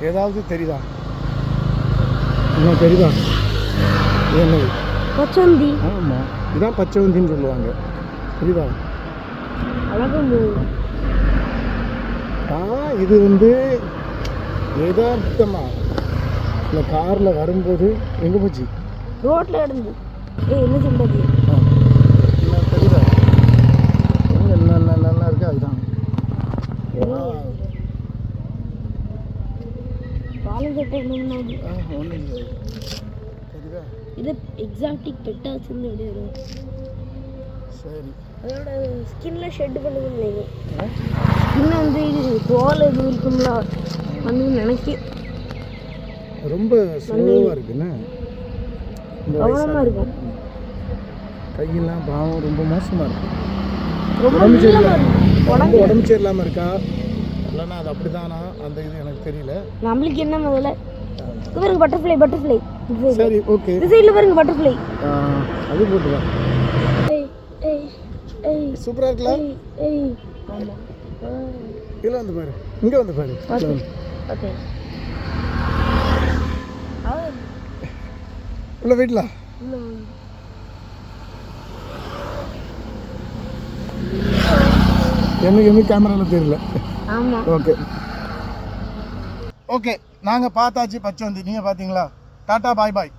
ஏதாவது தெரியுதா? என்ன தெரியுதா? என்னது? பச்சந்தி. ஆமாம் இதான் பச்சைவந்தின்னு சொல்லுவாங்க. புரியுதா? அழகம்பூ. ஆ இது வந்து யதார்த்தமா. இந்த காரில் வரும்போது எங்கே போச்சு? கிடந்து ஏய் என்ன சொல்றது ஆ. என்ன தெரியுதா எங்க என்ன என்ன என்ன இருக்கு அதுதான் பாலக்கட்டை முன்னாடி ஒன்றும் இல்லை தெரியுதா இது எக்ஸாக்டிக் பெட்டாஸ் இருந்து எப்படி வரும் சரி. அதோட ஸ்கின்ல ஷெட் பண்ணுதுன்னு நினைக்கிறேன் ஸ்கின் வந்து இது தோல் இது இருக்கும்ல? வந்து நினைக்க. ரொம்ப ஸ்லோவாக இருக்குண்ணே வயசான- இருக்கும் கையெல்லாம் பாவம் ரொம்ப மோசமாக இருக்கும். உடம்பு உடம்பு உடம்பு சரியில்லாமல் இருக்கா? இல்லைன்னா அது அப்படிதானா? அந்த இது எனக்கு தெரியல. நம்மளுக்கு என்ன முதல்ல? பாருங்க பட்டர்ஃப்ளை பட்டர்ஃப்ளை சரி. ஓகே இந்த சைடில் பாருங்க பட்டர்ஃப்ளை அது போட்டுதான் ஏய் ஏய் ஏய். சூப்பராக ஆமாம் இதில் வந்து பாரு. இங்கே வந்து பாரு. ஓகே உள்ள வீட்டில் எனக்கு எதுவும் கேமராவில் தெரியல. ஓகே ஓகே நாங்கள் பார்த்தாச்சு பச்சை நீங்கள் பார்த்தீங்களா? டாட்டா பாய் பாய்